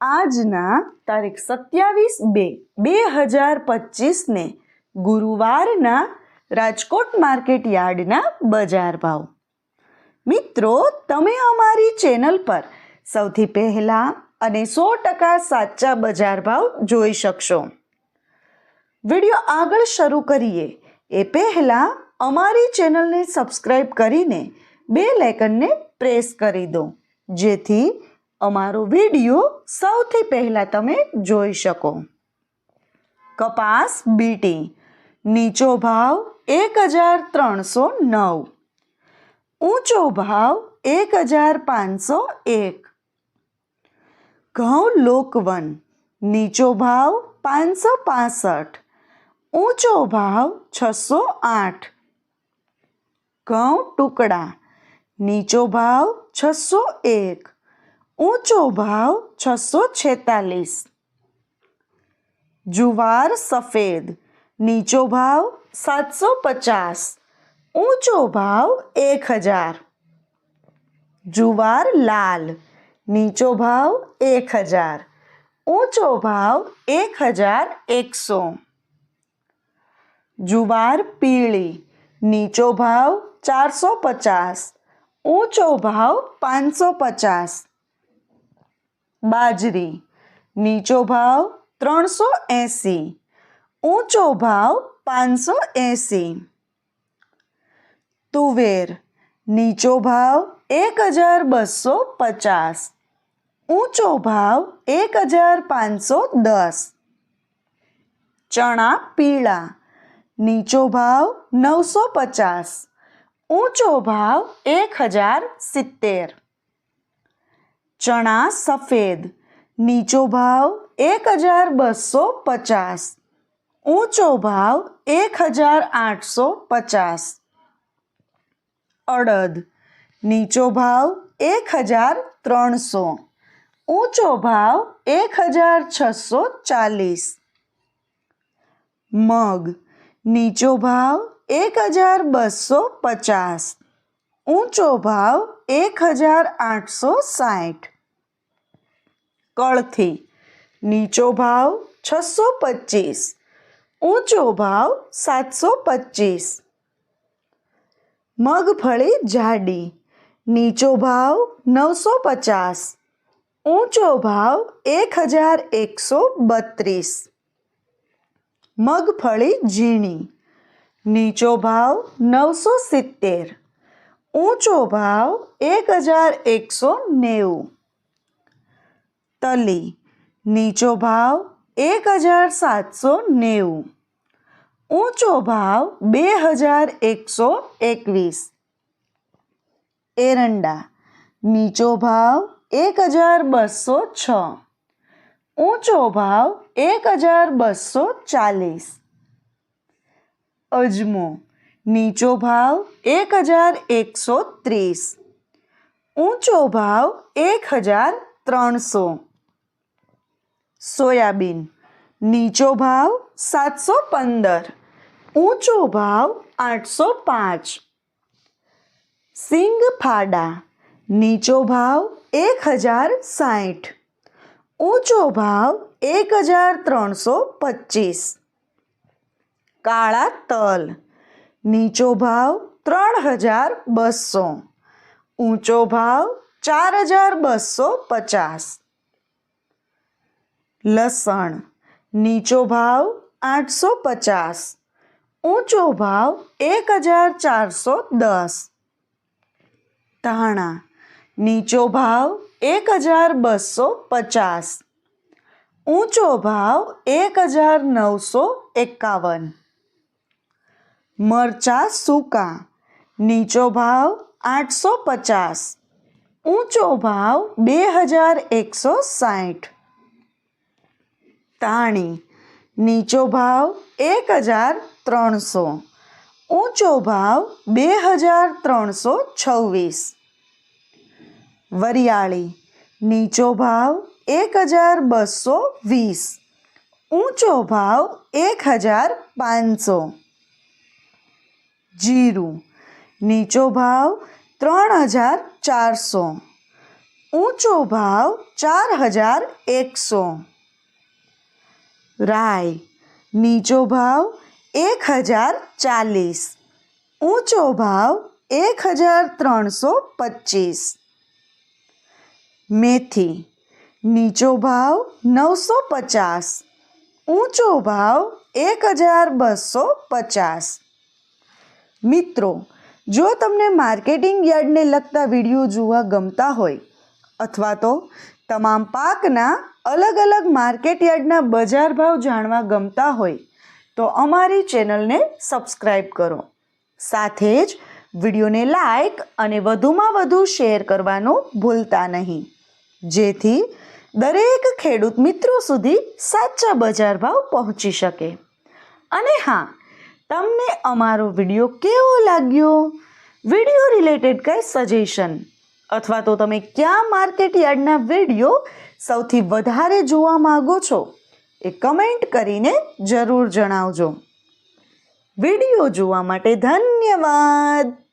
આજના તારીખ સત્યાવીસ બે બે હજાર પચીસને ગુરુવારના રાજકોટ માર્કેટ યાર્ડના બજાર ભાવ. મિત્રો, તમે અમારી ચેનલ પર સૌથી પહેલાં અને સો ટકા સાચા બજાર ભાવ જોઈ શકશો. વીડિયો આગળ શરૂ કરીએ. એ પહેલાં અમારી ચેનલને સબસ્ક્રાઈબ કરીને બે લાઇકનને પ્રેસ કરી દો. જેથી અમારો વીડિયો સૌથી પહેલાં તમે જોઈ શકો. કપાસ બીટી. નીચો ભાવ એક હજાર ત્રણસો નવ. ઊંચો ભાવ એક હજાર પાંચસો એક. ઘઉં લોકવન. નીચો ભાવ પાંચસો પાસઠ. ઊંચો ભાવ છસો આઠ. ઘઉં ટુકડા. નીચો ભાવ છસો એક. ઊંચો ભાવ છસો છેતાલીસ જુવાર સફેદ નીચો ભાવ સાતસો પચાસ ઊંચો ભાવ એક હજાર જુવાર લાલ નીચો ભાવ એક હજાર ઊંચો ભાવ એક હજાર એકસો જુવાર પીળી નીચો ભાવ ચારસો પચાસ ઊંચો ભાવ પાંચસો પચાસ બાજરી. નીચો ભાવ ત્રણસો એંસી. ઊંચો ભાવ પાંચસો એંસી. તુવેર. નીચો ભાવ એક હજાર બસો પચાસ. ઊંચો ભાવ એક હજાર પાંચસો દસ. ચણા પીળા. નીચો ભાવ નવસો પચાસ. ઊંચો ભાવ એક હજાર સિત્તેર. ચણા સફેદ, નીચો ભાવ એક હજાર બસો પચાસ, ઊંચો ભાવ એક હજાર આઠસો પચાસ. અડદ, નીચો ભાવ એક હજાર ત્રણસો, ઊંચો ભાવ એક હજાર છસો ચાલીસ. મગ, નીચો ભાવ એક હજાર બસો પચાસ, ઊંચો ભાવ એક હજાર આઠસો સાઠ. કળથી. નીચો ભાવ છસો પચીસ, ઊંચો ભાવ સાતસો પચીસ. મગફળી જાડી, નીચો ભાવ નવસો પચાસ, ઊંચો ભાવ એક હજાર એકસો બત્રીસ. મગફળી ઝીણી, નીચો ભાવ નવસો સિત્તેર, ઊંચો ભાવ એક હજાર એકસો નેવું. તલી, નીચો ભાવ એક હજાર સાતસો નેવું, ઊંચો ભાવ બે હજાર એકસો એકવીસ. એરંડા, નીચો ભાવ એક હજાર બસો છ, ઊંચો ભાવ એક હજાર બસો ચાલીસ. અજમો, નીચો ભાવ એક હજાર એકસો ત્રીસ, ઊંચો ભાવ એક હજાર ત્રણસો. સોયાબીન. નીચો ભાવ સાતસો પંદર. ઊંચો ભાવ આઠસો પાંચ. સિંગ ફાડા. નીચો ભાવ એક હજાર સાઠ. ઊંચો ભાવ એક હજાર ત્રણસો પચીસ. કાળા તલ. નીચો ભાવ ત્રણ હજાર બસો. ઊંચો ભાવ ચાર હજાર બસો પચાસ. લસણ, નીચો ભાવ આઠસો પચાસ, ઊંચો ભાવ એક હજાર ચારસો દસ. ધાણા, નીચો ભાવ એક હજાર બસો પચાસ, ઊંચો ભાવ એક હજાર નવસો એકાવન. મરચાં સૂકા, નીચો ભાવ આઠસો પચાસ, ઊંચો ભાવ બે હજાર એકસો સાઠ. તાણી નીચો ભાવ એક હજાર ત્રણસો. ઊંચો ભાવ બે હજાર ત્રણસો છવ્વીસ. વરિયાળી. નીચો ભાવ એક હજાર બસો વીસ. ઊંચો ભાવ એક હજાર પાંચસો. જીરું. નીચો ભાવ ત્રણ હજાર ચારસો. ઊંચો ભાવ ચાર હજાર એકસો. રાય, નીચો ભાવ એક હજાર ચાલીસ, ઊંચો ભાવ એક હજાર ત્રણસો પચીસ. મેથી, નીચો ભાવ નવસો પચાસ, ઊંચો ભાવ એક હજાર બસો પચાસ. મિત્રો, જો તમને માર્કેટિંગ યાર્ડને લગતા વીડિયો જોવા ગમતા હોય અથવા તો તમામ પાકના અલગ અલગ માર્કેટ યાર્ડના બજાર ભાવ જાણવા ગમતા હોય, તો અમારી ચેનલને સબસ્ક્રાઈબ કરો. સાથે જ વિડીયોને લાઈક અને વધુમાં વધુ શેર કરવાનું ભૂલતા નહીં. જેથી દરેક ખેડૂત મિત્રો સુધી સાચા બજાર ભાવ પહોંચી શકે. અને હા, તમને અમારો વીડિયો કેવો લાગ્યો? વીડિયો રિલેટેડ કંઈ સજેશન? અથવા તો તમે ક્યાં માર્કેટ યાર્ડના વીડિયો સૌથી વધારે જોવા માગો છો એ કમેન્ટ કરીને જરૂર જણાવજો. વીડિયો જોવા માટે ધન્યવાદ.